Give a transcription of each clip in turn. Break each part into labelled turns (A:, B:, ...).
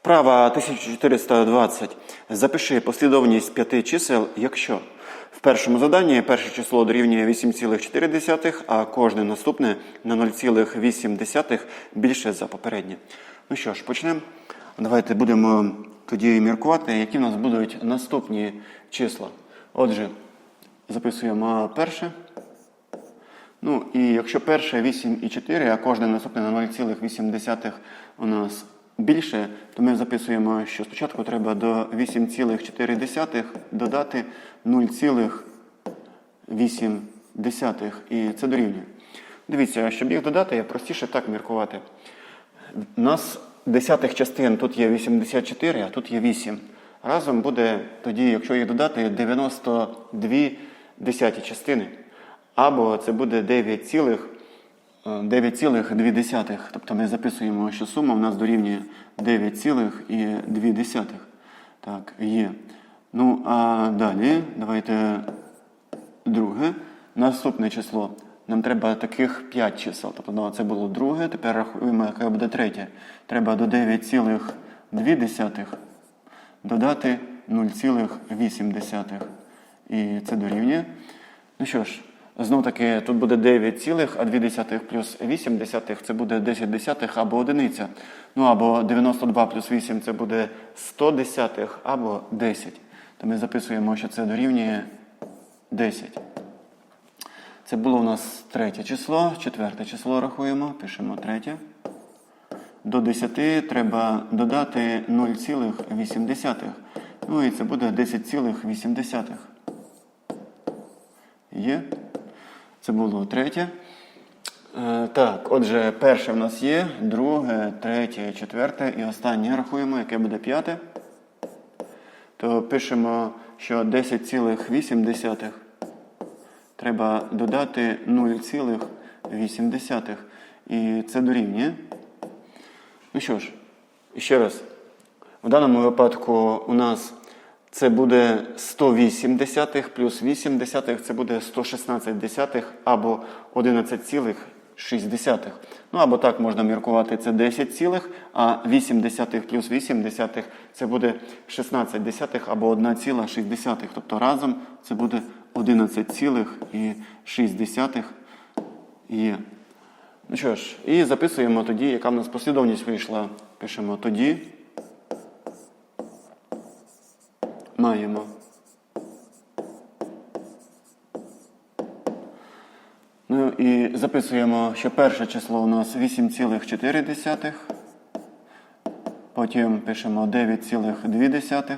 A: Вправа 1420. Запиши послідовність п'яти чисел, якщо в першому заданні перше число дорівнює 8,4, а кожне наступне на 0,8 більше за попереднє. Ну що ж, почнемо. Давайте будемо тоді міркувати, які в нас будуть наступні числа. Отже, записуємо перше. Ну і якщо перше 8,4, а кожне наступне на 0,8 у нас більше, то ми записуємо, що спочатку треба до 8,4 додати 0,8. І це дорівнює. Дивіться, щоб їх додати, я простіше так міркувати. У нас десятих частин тут є 84, а тут є 8. Разом буде тоді, якщо їх додати, 92 десяті частини. Або це буде 9,2. 9,2. Тобто ми записуємо, що сума в нас дорівнює 9,2. Так, є. Ну, а далі, давайте друге. Наступне число. Нам треба таких 5 чисел. Тобто ну, це було друге, тепер рахуємо, яке буде третє. Треба до 9,2 додати 0,8. І це дорівнює. Ну що ж, знов таки тут буде 9,2 плюс 8 десятих, це буде 10 десятих або одиниця. Ну або 92 плюс 8 це буде 100 десятих або 10. То ми записуємо, що це дорівнює 10. Це було у нас третє число, четверте число рахуємо, пишемо третє. До 10 треба додати 0,8. Ну і це буде 10,8. Є. Це було третє. Е, так, отже, перше в нас є, друге, третє, четверте і останнє рахуємо, яке буде п'яте. То пишемо, що 10,8 треба додати 0,8. І це дорівнює. Ну що ж, ще раз. В даному випадку у нас це буде 108 десятих плюс 8 десятих, це буде 116 десятих або 11,6. Ну або так можна міркувати, це 10 цілих, а 8 десятих плюс 8 десятих це буде 16 десятих або 1,6. Тобто разом це буде 11,6 є. Ну що ж, і записуємо тоді, яка в нас послідовність вийшла. Пишемо тоді. Маємо. Ну і записуємо, що перше число у нас 8,4. Потім пишемо 9,2.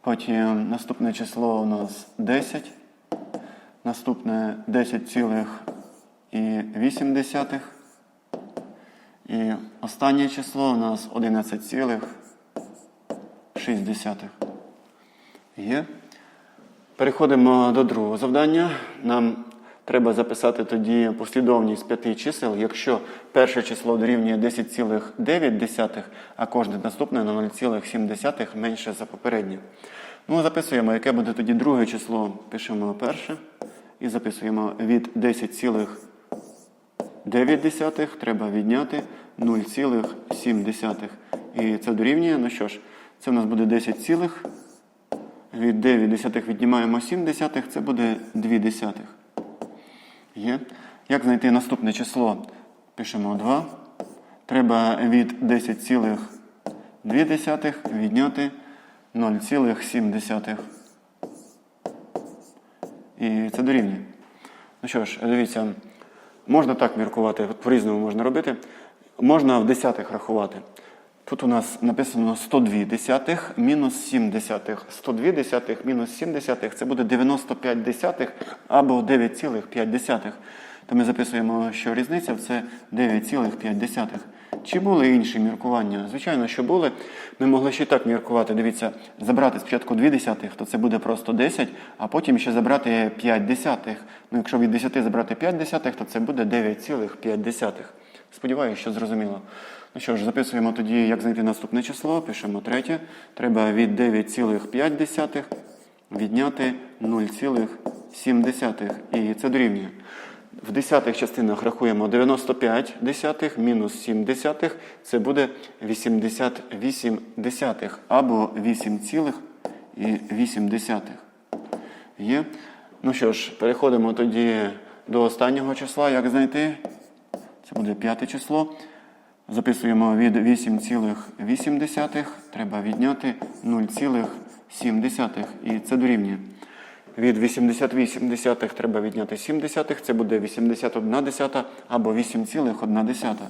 A: Потім наступне число у нас 10. Наступне 10,8. І останнє число у нас 11,6. Є. Переходимо до другого завдання. Нам треба записати тоді послідовність п'яти чисел, якщо перше число дорівнює 10,9, а кожне наступне на 0,7 менше за попереднє. Ну, записуємо, яке буде тоді друге число. Пишемо перше. І записуємо від 10,9 треба відняти 0,7. І це дорівнює. Ну що ж, це у нас буде 10 цілих. Від 9 десятих віднімаємо 7 десятих, це буде 2 десятих. Є. Як знайти наступне число? Пишемо 2. Треба від 10,2 відняти 0,7. І це дорівнює. Ну що ж, дивіться, можна так міркувати, по-різному можна робити. Можна в десятих рахувати. Тут у нас написано 102 десятих мінус 7 десятих. 102 десятих мінус 7 десятих це буде 95 десятих або 9,5. То ми записуємо, що різниця це 9,5. Чи були інші міркування? Звичайно, що були. Ми могли ще так міркувати. Дивіться, забрати спочатку 2 десятих, то це буде просто 10, а потім ще забрати 5 десятих. Ну, якщо від 10 забрати 5 десятих, то це буде 9,5. Сподіваюся, що зрозуміло. Ну що ж, записуємо тоді, як знайти наступне число. Пишемо третє. Треба від 9,5 відняти 0,7. І це дорівнює. В десятих частинах рахуємо 95 десятих мінус 7 десятих. Це буде 88 десятих або 8,8 десятих. Є. Ну що ж, переходимо тоді до останнього числа. Як знайти? Це буде п'яте число. Записуємо від 8,8. Треба відняти 0,7. І це дорівнює. Від 88 десятих треба відняти 7 десятих. Це буде 81 десята або 8,1 десята.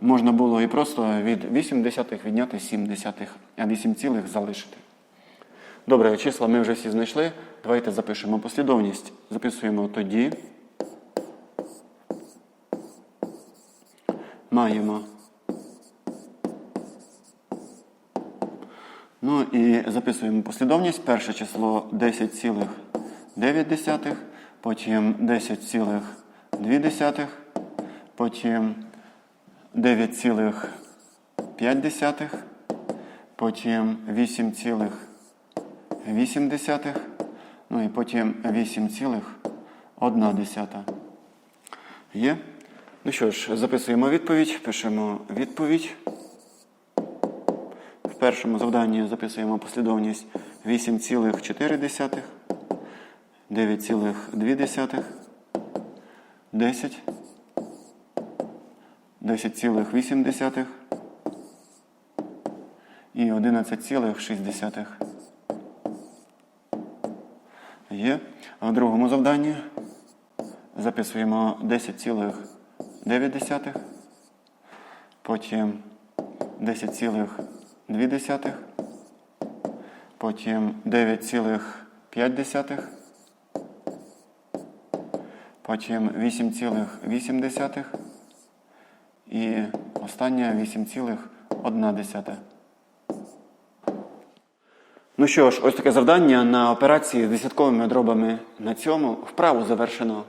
A: Можна було і просто від 8 десятих відняти 7 десятих, а 8 цілих залишити. Добре, числа ми вже всі знайшли. Давайте запишемо послідовність. Записуємо тоді. Маємо. Ну і записуємо послідовність. Перше число 10,9, потім 10,2, потім 9,5, потім 8,8, ну і потім 8,1. Є? Ну що ж, записуємо відповідь, пишемо відповідь. В першому завданні записуємо послідовність 8,4, 9,2, 10, 10,8 і 11,6. Є. А в другому завданні записуємо 10,9, потім 10,2, потім 9,5, потім 8,8 і останнє 8,1. Ну що ж, ось таке завдання на операції з десятковими дробами на цьому вправу завершено.